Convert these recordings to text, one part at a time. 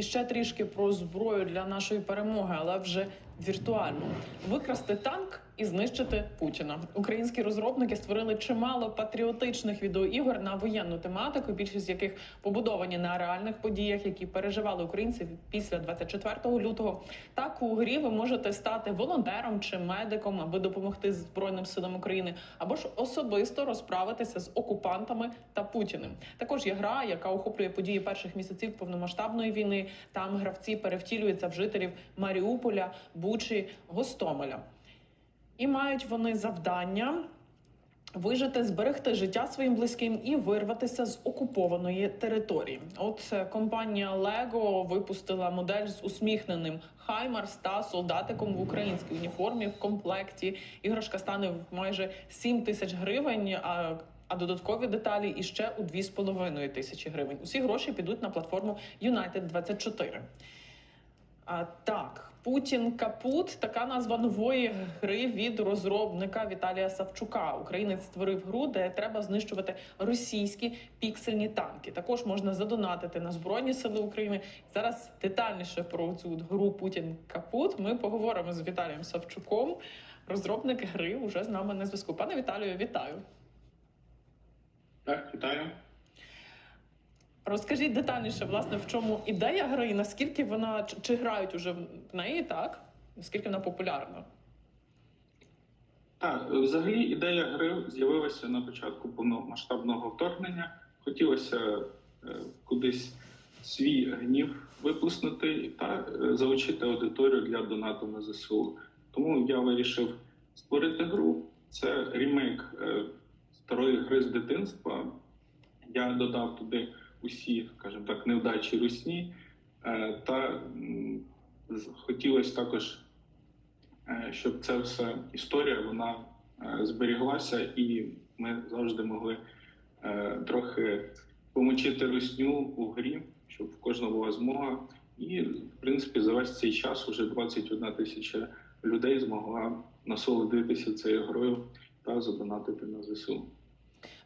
І ще трішки про зброю для нашої перемоги, але вже віртуально викрасти танк і знищити Путіна. Українські розробники створили чимало патріотичних відеоігор на воєнну тематику, більшість з яких побудовані на реальних подіях, які переживали українці після 24 лютого. Так у грі ви можете стати волонтером чи медиком, аби допомогти Збройним силам України, або ж особисто розправитися з окупантами та Путіним. Також є гра, яка охоплює події перших місяців повномасштабної війни. Там гравці перевтілюються в жителів Маріуполя, Бучі, Гостомеля. І мають вони завдання вижити, зберегти життя своїм близьким і вирватися з окупованої території. От е, компанія Lego випустила модель з усміхненим Хаймарс та солдатиком в українській уніформі в комплекті. Іграшка стане в майже 7 тисяч гривень. А а додаткові деталі іще у 2,5 тисячі гривень. Усі гроші підуть на платформу United 24 а, так, Путін Капут така назва нової гри від розробника Віталія Савчука. Українець створив гру, де треба знищувати російські піксельні танки. Також можна задонатити на Збройні Сили України. Зараз детальніше про цю гру Путін Капут. Ми поговоримо з Віталієм Савчуком. Розробник гри вже з нами на зв'язку. Пане Віталію, вітаю. Так, вітаю. Розкажіть детальніше, власне, в чому ідея гри, і наскільки вона чи, грають уже в неї, так? Наскільки вона популярна? Так, взагалі ідея гри з'явилася на початку повномасштабного вторгнення. Хотілося е, кудись свій гнів виплеснути та е, залучити аудиторію для донату на ЗСУ. Тому я вирішив створити гру. Це ремейк е, старої гри з дитинства. Я додав туди усі, скажімо так, невдачі русні, е, та хотілося також е, щоб ця вся історія вона е, зберіглася, і ми завжди могли трохи помочити русню у грі, щоб в кожного була змога. І, в принципі, за весь цей час уже 21 тисяча людей змогла насолодитися цією грою та задонатити на ЗСУ.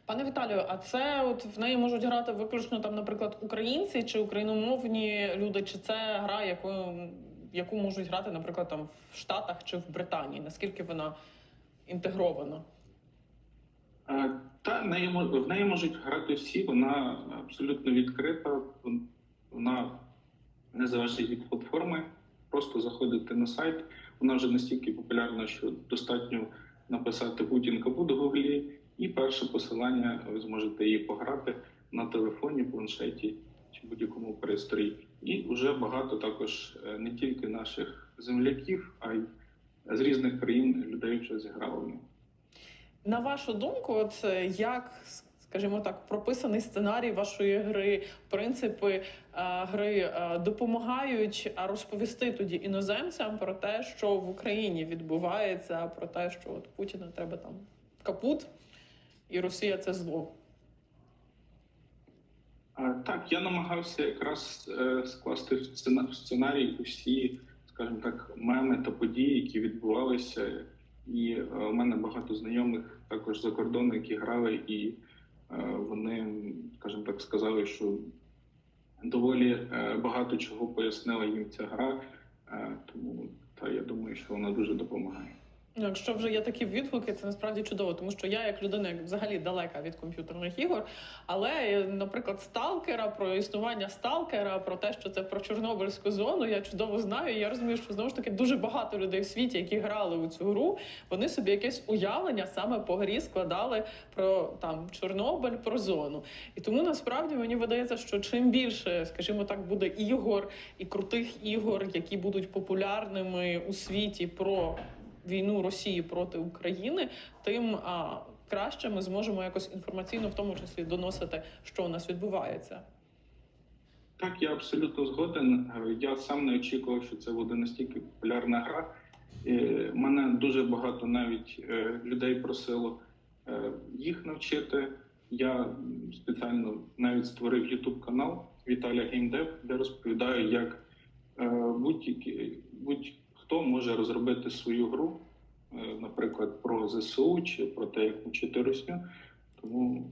Пане Віталію, а це от в неї можуть грати виключно там, наприклад, українці чи україномовні люди, чи це гра, яку, яку можуть грати, наприклад, там в Штатах чи в Британії? Наскільки вона інтегрована? Е, Та неї, в неї можуть грати всі, вона абсолютно відкрита, вона не залежить від платформи. Просто заходите на сайт. Вона вже настільки популярна, що достатньо написати Путін Капут в гуглі, і перше посилання ви зможете її пограти на телефоні, планшеті чи будь-якому пристрої. І вже багато також е, не тільки наших земляків, а й з різних країн людей вже зіграли. На вашу думку, от е, як, скажімо так, прописаний сценарій вашої гри, принципи е, гри е, допомагають а, розповісти тоді іноземцям про те, що в Україні відбувається, про те, що от Путіна треба там капут, і Росія це зло. Так, я намагався якраз е, скласти в сценарій усі, скажімо так, меми та події, які відбувалися. І е, у мене багато знайомих також за кордону, які грали, і е, вони, скажімо так, сказали, що доволі багато чого пояснила їм ця гра. Тому та я думаю, що вона дуже допомагає. Ну, Якщо вже є такі відгуки, це насправді чудово, тому що я, як людина, взагалі далека від комп'ютерних ігор, але, наприклад, сталкера про існування сталкера, про те, що це про Чорнобильську зону, я чудово знаю. І я розумію, що знову ж таки дуже багато людей в світі, які грали у цю гру, вони собі якесь уявлення саме по грі складали про там Чорнобиль, про зону. І тому насправді мені видається, що чим більше, скажімо так, буде ігор і крутих ігор, які будуть популярними у світі про війну Росії проти України, тим а, краще ми зможемо якось інформаційно, в тому числі, доносити, що у нас відбувається. Так, я абсолютно згоден. Я сам не очікував, що це буде настільки популярна гра. Е, Мене дуже багато навіть е, людей просило е, їх навчити. Я спеціально навіть створив YouTube канал Віталія Геймдев, де розповідаю, як е, будь-який- будь-хто може розробити свою гру, е, наприклад, про ЗСУ чи про те, як вчити русню. Тому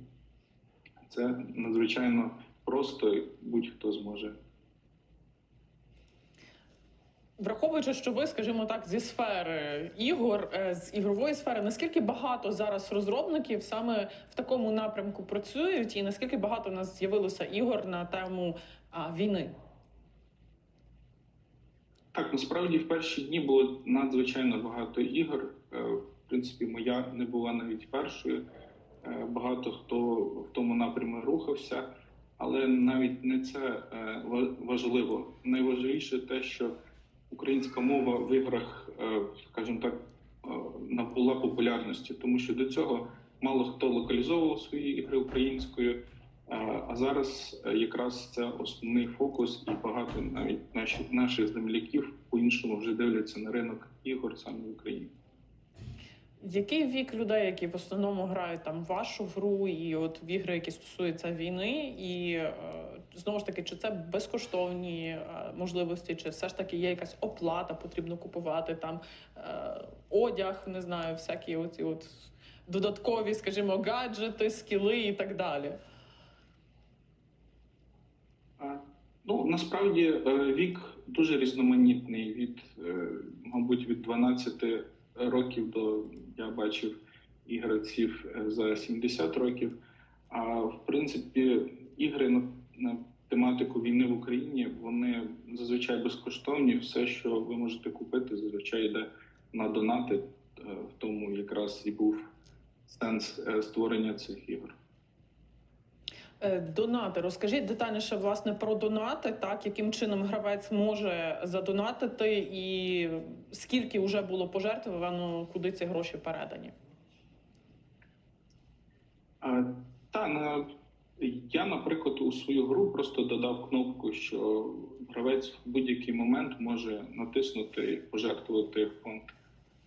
це надзвичайно просто будь-хто зможе Враховуючи, що ви, скажімо так, зі сфери ігор, е, з ігрової сфери, наскільки багато зараз розробників саме в такому напрямку працюють, і наскільки багато у нас з'явилося ігор на тему а, війни? Так, насправді в перші дні було надзвичайно багато ігор. Е, В принципі, моя не була навіть першою. Е, Багато хто в тому напрямі рухався, але навіть не це е, важливо. Найважливіше те, що українська мова в іграх, скажімо так, набула популярності, тому що до цього мало хто локалізовував свої ігри українською. Е, А зараз е, якраз це основний фокус, і багато навіть наших наших земляків по-іншому вже дивляться на ринок ігор саме в Україні. Який вік людей, які в основному грають там вашу гру, і от в ігри, які стосуються війни, і е, знову ж таки, чи це безкоштовні можливості, чи все ж таки є якась оплата, потрібно купувати там одяг, не знаю, всякі оці от додаткові, скажімо, гаджети, скіли і так далі. А, Ну насправді е, вік дуже різноманітний. Від, е, мабуть, від 12 років до я бачив і гравців е, за 70 років. А в принципі, ігри на, на тематику війни в Україні вони зазвичай безкоштовні. Все, що ви можете купити, зазвичай йде на донати. В тому якраз і був сенс створення цих ігор. Е, Донати, розкажіть детальніше власне про донати, так яким чином гравець може задонатити, і скільки вже було пожертвовано, куди ці гроші передані? А, Та на я, наприклад, у свою гру просто додав кнопку, що гравець в будь-який момент може натиснути і пожертвувати фонд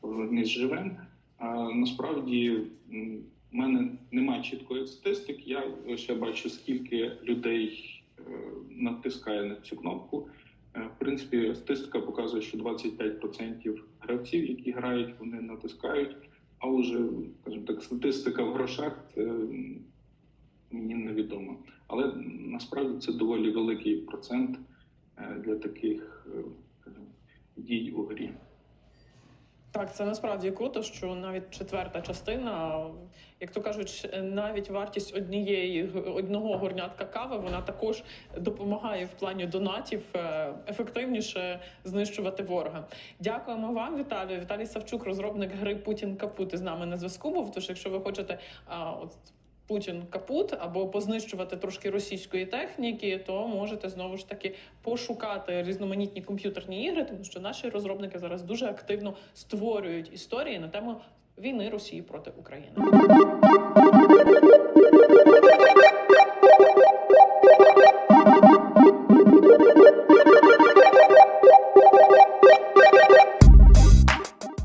«Повернись живим. А насправді в мене немає чіткої статистики. Я лише бачу, скільки людей е, натискає на цю кнопку. Е, В принципі, статистика показує, що 25% гравців, які грають, вони натискають. А вже, скажімо так, статистика в грошах це мені невідомо. Але насправді це доволі великий процент е, для таких скажімо, дій у грі. Так, це насправді круто, що навіть четверта частина, як то кажуть, навіть вартість однієї одного горнятка кави вона також допомагає в плані донатів е, ефективніше знищувати ворога. Дякуємо вам, Віталію. Віталій Савчук, розробник гри Путін Капут, з нами на зв'язку. Був тож, якщо ви хочете от. Путін капут або познищувати трошки російської техніки, то можете знову ж таки пошукати різноманітні комп'ютерні ігри, тому що наші розробники зараз дуже активно створюють історії на тему війни Росії проти України.